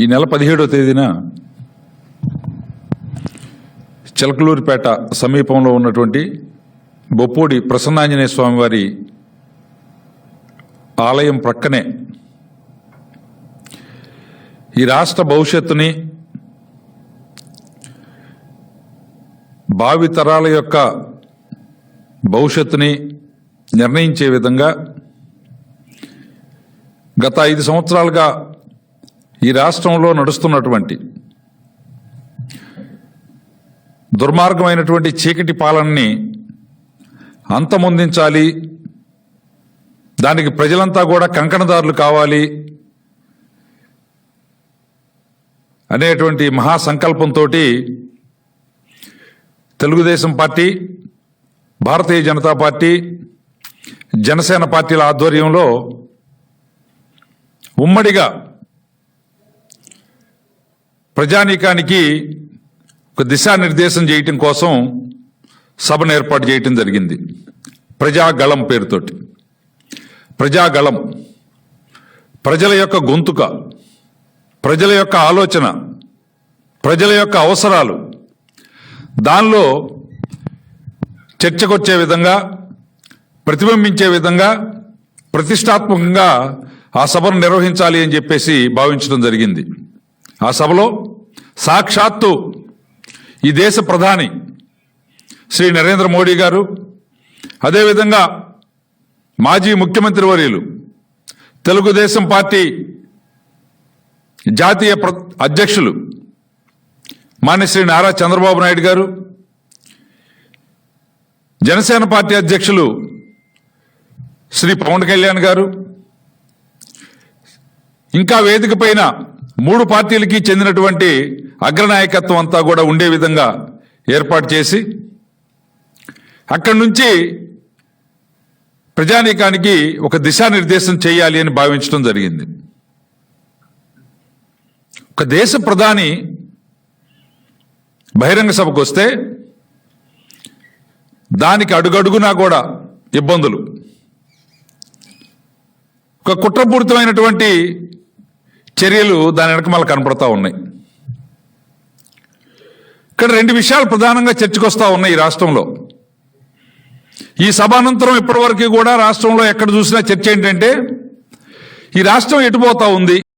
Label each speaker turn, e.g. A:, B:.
A: ఈ నెల పదిహేడో తేదీన చిలకలూరిపేట సమీపంలో ఉన్నటువంటి బొప్పూడి ప్రసన్నాంజనేయ స్వామి వారి ఆలయం ప్రక్కనే ఈ రాష్ట్ర భవిష్యత్తుని భావితరాల యొక్క భవిష్యత్తుని నిర్ణయించే విధంగా గత ఐదు సంవత్సరాలుగా ఈ రాష్ట్రంలో నడుస్తున్నటువంటి దుర్మార్గమైనటువంటి చీకటి పాలనని అంతమొందించాలి. దానికి ప్రజలంతా కూడా కంకణదారులు కావాలి అనేటువంటి మహాసంకల్పంతో తెలుగుదేశం పార్టీ భారతీయ జనతా పార్టీ జనసేన పార్టీల ఆధ్వర్యంలో ఉమ్మడిగా ప్రజానీకానికి ఒక దిశానిర్దేశం చేయటం కోసం సభను ఏర్పాటు చేయటం జరిగింది. ప్రజాగళం పేరుతోటి. ప్రజాగళం. ప్రజల యొక్క గొంతుక. ప్రజల యొక్క ఆలోచన. ప్రజల యొక్క అవసరాలు. దానిలో చర్చకొచ్చే విధంగా ప్రతిబింబించే విధంగా ప్రతిష్టాత్మకంగా ఆ సభను నిర్వహించాలి అని చెప్పేసి భావించడం జరిగింది. ఆ సభలో సాక్షాత్తు ఈ దేశ ప్రధాని శ్రీ నరేంద్ర మోడీ గారు అదేవిధంగా మాజీ ముఖ్యమంత్రి వర్యులు తెలుగుదేశం పార్టీ జాతీయ ప్ర- అధ్యక్షులు మాన్యశ్రీ నారా చంద్రబాబు నాయుడు గారు జనసేన పార్టీ అధ్యక్షులు శ్రీ పవన్ కళ్యాణ్ గారు ఇంకా వేదిక పైన మూడు పార్టీలకి చెందినటువంటి అగ్రనాయకత్వం అంతా కూడా ఉండే విధంగా ఏర్పాటు చేసి అక్కడి నుంచి ప్రజానీకానికి ఒక దిశానిర్దేశం చేయాలి అని భావించడం జరిగింది. ఒక దేశ ప్రధాని బహిరంగ సభకు వస్తే దానికి అడుగడుగునా కూడా ఇబ్బందులు. ఒక కుట్రపూరితమైనటువంటి చర్యలు దాని వెనక మళ్ళీ కనపడతా ఉన్నాయి. ఇక్కడ రెండు విషయాలు ప్రధానంగా చర్చకొస్తా ఉన్నాయి ఈ రాష్ట్రంలో. ఈ సభానంతరం ఇప్పటివరకు కూడా రాష్ట్రంలో ఎక్కడ చూసినా చర్చ ఏంటంటే ఈ రాష్ట్రం ఎటుపోతా ఉంది?